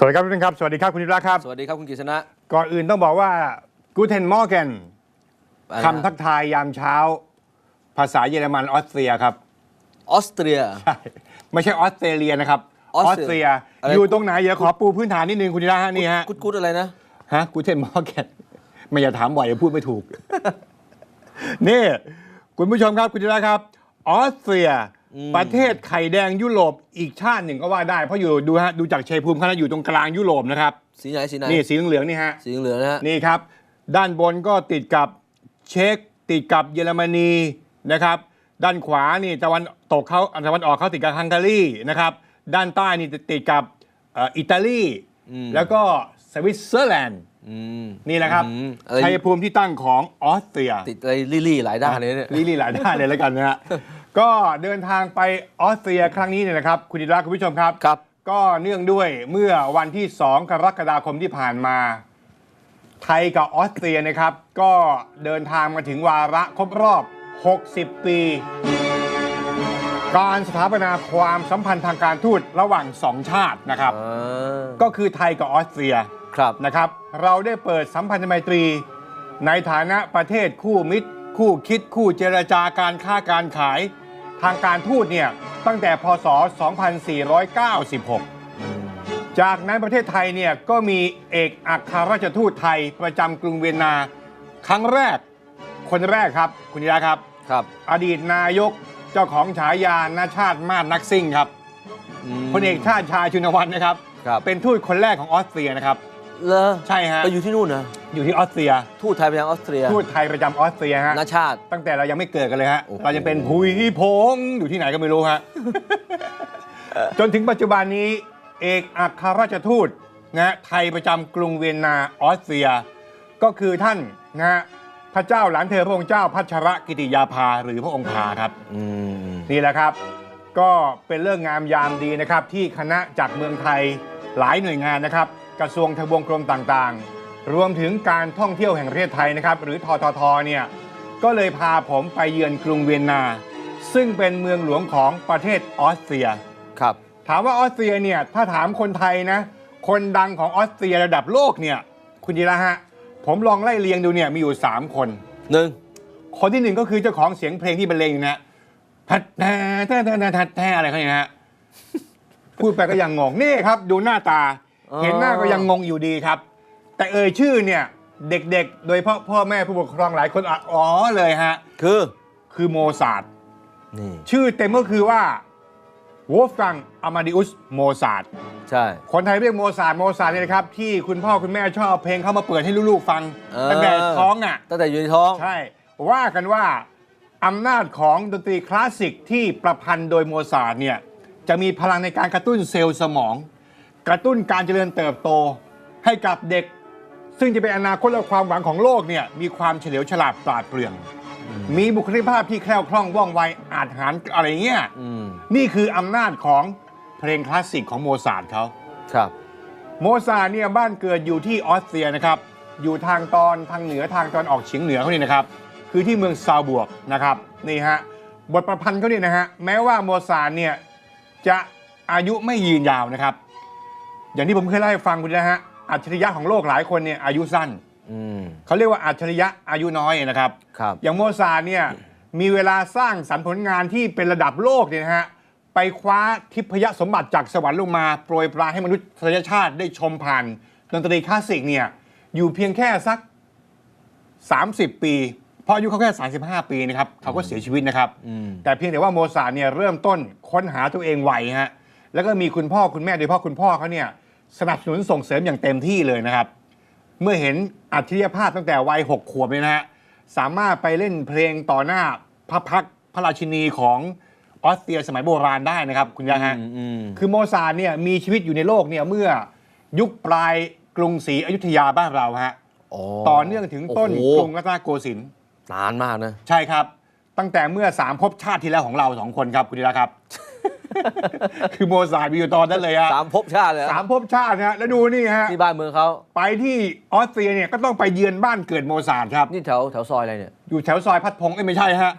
สวัสดีครับทุกท่านครับ สวัสดีครับคุณธีระครับ สวัสดีครับคุณกฤษณะ ก่อนอื่นต้องบอกว่ากูเทนมอร์แกนอะไรนะคำทักทายยามเช้า ภาษาเยอรมันออสเตรียครับ ออสเตรีย ใช่ ไม่ใช่ออสเตรเลียนะครับ ออสเตรียอะไรอยู่ตรงไหนเดี๋ยวขอปูพื้นฐานนิดนึงคุณธีระฮะนี่ฮะกุดกุดอะไรนะ ฮะกูเทนมอร์แกนไม่อย่าถามบ่อยอย่าพูดไม่ถูก นี่ คุณผู้ชมครับคุณธีระครับ ออสเตรีย ประเทศไข่แดงยุโรปอีกชาติหนึ่งก็ว่าได้เพราะอยู่ดูฮะดูจากชัยภูมิเขานะอยู่ตรงกลางยุโรปนะครับสีไหนสีไหนนี่สีเหลืองๆนี่ฮะสีเหลืองนะฮะนี่ครับ ด้านบนก็ติดกับเช็กติดกับเยอรมนีนะครับด้านขวานี่ตะวันตกเขาตะวันออกเขาติดกับฮังการีนะครับด้านใต้นี่ติดกับเอ่ออิตาลีแล้วก็สวิตเซอร์แลนด์อืม นี่แหละครับอืมอะไรชัยภูมิที่ตั้งของออสเตรีย ติดอะไรลี่ๆหลายด้านเลยเนี่ยลีลีหลายด้านเลยแล้วกันนะฮะก็เดินทางไปออสเตรียครั้งนี้เนี่ยนะครับ คุณดิรักคุณผู้ชมครับครับ ก็เนื่องด้วยเมื่อวันที่ 2 กรกฎาคมที่ผ่านมา ไทยกับออสเตรียนะครับ ก็เดินทางมาถึงวาระครบรอบ 60 ปี การสถาปนาความสัมพันธ์ทางการทูตระหว่างสองชาตินะครับอ่าก็คือไทยกับออสเตรีย ครับนะครับ เราได้เปิดสัมพันธไมตรี ในฐานะประเทศคู่มิตร คู่คิดคู่เจรจาการค้าการขาย ทางการทูตเนี่ยตั้งแต่พศ 2496 จากนั้นประเทศไทยเนี่ยก็มีเอกอัครราชทูตไทยประจำกรุงเวียนนา ครั้งแรก คนแรกครับคุณธีระครับครับ อดีตนายกเจ้าของฉายานาชาติมาศนักซิ่งครับมพลเอกชาติชายชุนวันนะครับครับ เป็นทูตคนแรกของออสเตรียนะครับ เลอใช่ฮะ ไปอยู่ที่นู่นนะอยู่ที่ออสเตรียทูตไทยไปยังออสเตรียทูตไทยประจำออสเตรียฮะนาชาติ ตั้งแต่เรายังไม่เกิดกันเลยฮะโอ้โห เรายังเป็นผุยพงอยู่ที่ไหนก็ไม่รู้ฮะ จนถึงปัจจุบันนี้เอกอัครราชทูตนะฮะไทยประจำกรุงเวียนนาออสเตรีย ก็คือท่านนะฮะพระเจ้าหลานเธอพระองค์เจ้าพัชรกิติยาภาหรือพระองค์พาครับ อืมนี่แหละครับ ก็เป็นเรื่องงามยามดีนะครับ ที่คณะจากเมืองไทยหลายหน่วยงานนะครับ กระทรวงทบวงกรมต่างๆ รวมถึงการท่องเที่ยวแห่งประเทศไทยนะครับ หรือทททเนี่ยก็เลยพาผมไปเยือนกรุงเวียนนา ซึ่งเป็นเมืองหลวงของประเทศออสเตรียครับ ถามว่าออสเตรียเนี่ยถ้าถามคนไทยนะ คนดังของออสเตรียระดับโลกเนี่ยคุณดีละฮะ ผมลองไล่เรียงดูเนี่ยมีอยู่ 3 คนหนึ่งคนที่หนึ่งก็คือเจ้าของเสียงเพลงที่บรรเลงอยู่นะพัดแท้แท้แท้แท้แท้แท้อะไรเขาเนี่ยนะฮะพูดไปก็ยังงงนี่ครับ ดูหน้าตา เห็นหน้าก็ยังงงอยู่ดีครับ แต่เอ่ยชื่อเนี่ยเด็กๆ โดยเฉพาะพ่อแม่ผู้ปกครองหลายคนอะอ๋อเลยฮะ คือคือโมซาร์ทนี่ชื่อเต็มก็คือว่า Wolfgang Amadeus Mozart ใช่ คนไทยเรียกโมซาร์ทโมซาร์ทเนี่ยนะครับ ที่คุณพ่อคุณแม่ชอบเอาเพลงเข้ามาเปิดให้ลูกๆฟังเออ ตั้งแต่ท้องอะ ตั้งแต่อยู่ในท้อง ใช่ ว่ากันว่าอำนาจของดนตรีคลาสสิกที่ประพันธ์โดยโมซาร์ทเนี่ย จะมีพลังในการกระตุ้นเซลล์สมอง กระตุ้นการเจริญเติบโต ให้กับเด็ก ซึ่งจะเป็นอนาคตและความหวังของโลกเนี่ยมีความเฉลียวฉลาดปราดเปรื่อง มีบุคลิกภาพที่แคล่วคล่องว่องไวอาจหารอะไรเงี้ยอืมนี่คืออำนาจของเพลงคลาสสิกของโมซาร์ทเขาครับโมซาร์ทเนี่ยบ้านเกิดอยู่ที่ออสเตรียนะครับอยู่ทางตอนทางเหนือทางตอนออกเฉียงเหนือเขานี่นะครับ คือที่เมืองซาวบวกนะครับนี่ฮะบทประพันธ์เขาเนี่ยนะฮะแม้ว่าโมซาร์ทเนี่ยจะอายุไม่ยืนยาวนะครับ อย่างที่ผมเคยเล่าให้ฟังคุณนะฮะอัจฉริยะของโลกหลายคนเนี่ยอายุสั้น อืม เขาเรียกว่าอัจฉริยะอายุน้อยนะครับ ครับ อย่างโมซาร์ทเนี่ยมีเวลาสร้างสรรค์ผลงานที่เป็นระดับโลกเนี่ยนะฮะไปคว้าทิพยสมบัติจากสวรรค์ลงมาโปรยปลายให้มนุษยชาติได้ชมผ่านดนตรีคลาสสิกเนี่ยอยู่เพียงแค่สัก 30 ปีเพราะอายุเขาแค่ 35 ปีนะครับเขาก็เสียชีวิตนะครับอืมแต่เพียงแต่ว่าโมซาร์ทเนี่ยเริ่มต้นค้นหาตัวเองไวฮะ แล้วก็มีคุณพ่อคุณแม่โดยเฉพาะคุณพ่อเขาเนี่ยสนับสนุนส่งเสริมอย่างเต็มที่เลยนะครับ เมื่อเห็นอัจฉริยภาพตั้งแต่วัยหกขวบเนี่ยนะฮะสามารถไปเล่นเพลงต่อหน้าพระพักตร์พระราชินีของออสเตรียสมัยโบราณได้นะครับ คุณยาฮะอืมอืม คือโมซาร์ทเนี่ยมีชีวิตอยู่ในโลกเนี่ยเมื่อยุคปลายกรุงศรีอยุธยาบ้านเราฮะต่อเนื่องถึงต้นโอ้โห กรุงรัตนโกสินทร์นานมากนะ ใช่ครับ ตั้งแต่เมื่อสามภพชาติที่แล้วของเราสองคนครับคุณธีระครับ คือโมซาร์ทมีอยู่ตอนนั้นเลยฮะสามภพชาติเลยเหรอสามภพชาตินะฮะแล้วดูนี่ฮะที่บ้านเมืองเขาไปที่ออสเตรียเนี่ยก็ต้องไปเยือนบ้านเกิดโมซาร์ทครับ นี่แถวแถวซอยอะไรเนี่ย อยู่แถวซอยพัดพงษ์เอ้ยไม่ใช่ฮะ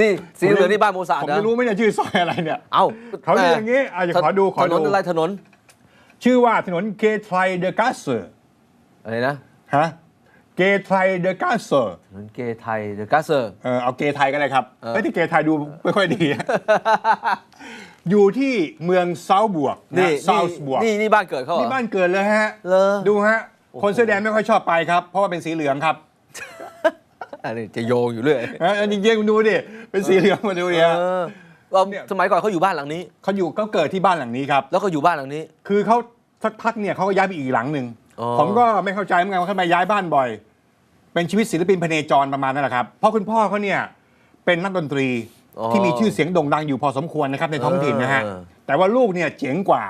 นี่สีเหลืองนี่บ้านโมซาร์ทผมนะไม่รู้ไม่เนี่ยชื่อซอยอะไรเนี่ย เอ้าเขาเรียกอย่างนี้อะเดี๋ยวขอดูขอถนดูนอะไรถนน ชื่อว่าถนนเกทรเดกัสเซอร์อะไรนะ ฮะ เกทรเดกัสเซอร์ถนนเกย์ไทยเดอะกัสเซอร์ เออเอาเกย์ไทยก็เลยครับเออเฮ้ยที่เกย์ไทยดูไม่ค่อยดี อยู่ที่เมืองเซาบวกนี่นะเซาบวกนี่นี่บ้านเกิดเขาเหรอ นี่บ้านเกิดเลยฮะ เหรอ ดูฮะ คนเสื้อแดงไม่ค่อยชอบไปครับ เพราะว่าเป็นสีเหลืองครับอันนี้จะโยงอยู่เรื่อยเออจริงๆคุณดูดิเป็นสีเหลืองมาดูดิฮะ เออว่าเนี่ย สมัยก่อนเขาอยู่บ้านหลังนี้ เขาอยู่เขาเกิดที่บ้านหลังนี้ครับ แล้วก็อยู่บ้านหลังนี้ คือเขาสักพักเนี่ยเขาก็ย้ายไปอีกหลังหนึ่งอ๋อ ผมก็ไม่เข้าใจเหมือนกันว่าทำไมย้ายบ้านบ่อย เป็นชีวิตศิลปินพเนจรประมาณนั่นแหละครับเพราะคุณพ่อเขาเนี่ยเป็นนักดนตรีอ๋อที่มีชื่อเสียงโด่งดังอยู่พอสมควรนะครับในท้องถิ่นนะฮะเออแต่ว่าลูกเนี่ยเจ๋งกว่า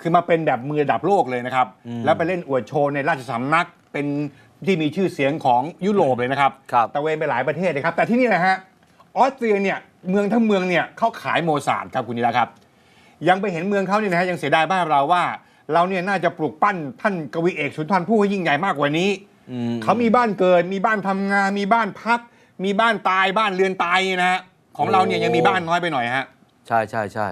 คือมาเป็นแบบมือระดับโลกเลยนะครับอืมแล้วไปเล่นอวดโชว์ในราชสำนักเป็นที่มีชื่อเสียงของยุโรปเลยนะครับครับตะเวนไปหลายประเทศเลยครับ แต่ที่นี่นะฮะออสเตรียเนี่ยเมืองทั้งเมืองเนี่ยเขาขายโมซาร์ทครับคุณนีนะครับ ยังไปเห็นเมืองเขาเนี่ยนะฮะยังเสียดายบ้านเราว่า เราเนี่ยน่าจะปลูกปั้นท่านกวีเอกสุนทรภู่ให้ยิ่งใหญ่มากกว่านี้อืมเขามีบ้านเกิด มีบ้านทำงาน มีบ้านพัก มีบ้านตายบ้านเรือนตายนะฮะของเราเนี่ยยังมีบ้านน้อยไปหน่อยฮะใช่ใช่ใช่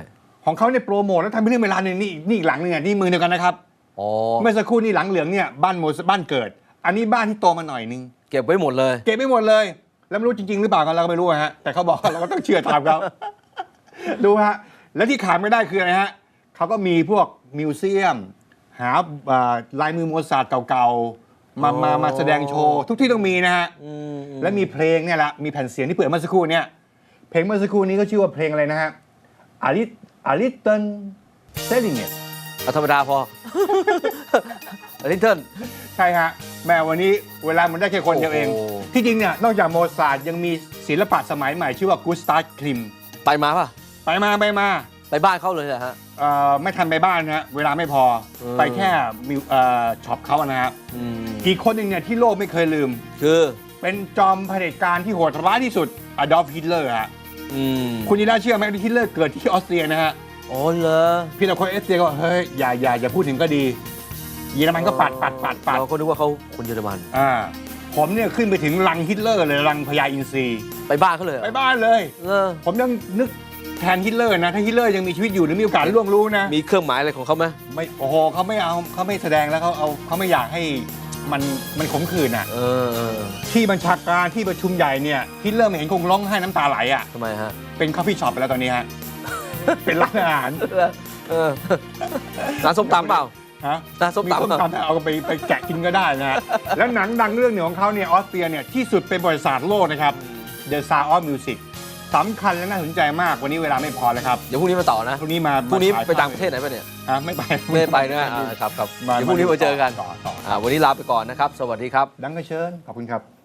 ของเขาเนี่ยโปรโมทแล้วทำเป็นเรื่องเวลาหนึ่งนี่นี่อีกหลังหนึงอะนี่มือเดียวกันนะครับอ๋อเมื่อสักครู่นี่หลังเหลืองเนี่ยบ้านโมซบ้านเกิด อันนี้บ้านที่โตมาหน่อยนึงเก็บไว้หมดเลย เก็บไม่หมดเลย แล้วไม่รู้จริง ๆ หรือเปล่ากันเราก็ไม่รู้อะฮะแต่เขาบอกเราก็ต้องเชื่อตามเขาดูฮะแล้วที่ขาดไม่ได้คืออะไรฮะเขาก็มีพวก มิวเซียม หาอ่าลายมือโมซาร์ทเก่าๆมามามาแสดงโชว์ ทุกที่ต้องมีนะฮะอืมและมีเพลงเนี่ยแหละมีแผ่นเสียงที่เปิดเมื่อสักครู่เนี่ย เพลงเมื่อสักครู่นี้ก็ชื่อว่าเพลงอะไรนะฮะอาริอาริตันเซลิเนตเอาธรรมดาพอ ลินเทิล ใช่ฮะแม่วันนี้เวลามันได้แค่คนเดียวเอง โอ้โห ที่จริงเนี่ยนอกจากโมซาร์ทยังมีศิลปะสมัยใหม่ ชื่อว่ากูสตาร์คลิม ไปมาป่ะ ไปมาไปมา ไปบ้านเขาเลยเหรอฮะ เอ่อไม่ทันไปบ้านนะฮะเวลาไม่พอเออ ไปแค่มิวเอ่อช็อปเขาอะนะฮะอืมอีกคนหนึ่งเนี่ยที่โลกไม่เคยลืม คือเป็นจอมเผด็จการที่โหดร้ายที่สุดอดอล์ฟฮิตเลอร์ฮะอืมคุณยีน่าเชื่อไหมว่าฮิตเลอร์เกิดที่ออสเตรียนะฮะอ๋อเหรอพี่แต่คนออสเตรียก็เฮ้ยอย่าอย่าอย่าพูดถึงก็ดี เยอรมันก็ปัดปัดปัดปัด เราก็นึกว่าเขาคนเยอรมัน อ่าผมเนี่ยขึ้นไปถึงรังฮิตเลอร์เลยรังพญาอินทรีไปบ้านเขาเลยเหรอไปบ้านเลย เออผมยังนึก แทนฮิตเลอร์นะ ถ้าฮิตเลอร์ยังมีชีวิตอยู่หรือมีโอกาสล่วงรู้นะ มีเครื่องหมายอะไรของเขาไหมไม่โอ้โหเขาไม่เอาเขาไม่แสดงแล้วเขาเอาเขาไม่อยากให้มันมันขมขื่นอะ เออเออที่บัญชาการที่ประชุมใหญ่เนี่ยฮิตเลอร์ไม่เห็นคงร้องไห้น้ำตาไหลอะ ทำไมฮะเป็นคอฟฟี่ช็อปไปแล้วตอนนี้ฮะ เป็นร้านอาหารเออร้านส้มตำเปล่า ฮะร้านส้มมีตำส้มเปล่าตำเอาไปไปแกะกินก็ได้นะฮะ แล้วหนังดังเรื่องหนึ่งของเขาเนี่ยออสเตรียเนี่ยที่สุดเป็นบริษัทโลกนะครับ The Sound of Music สำคัญและน่าสนใจมากวันนี้เวลาไม่พอแล้วครับเดี๋ยวพรุ่งนี้มาต่อนะพรุ่งนี้มาพรุ่งนี้มฉยไปต่างประเทศไหนปะเนี่ยฮะไม่ไปไม่ได้ไปนะอ่าครับครับมาเดี๋ยวพรุ่งนี้มาเจอกันต่อต่ออ่าวันนี้ลาไปก่อนนะครับ สวัสดีครับ ดังก็เชิญขอบคุณครับ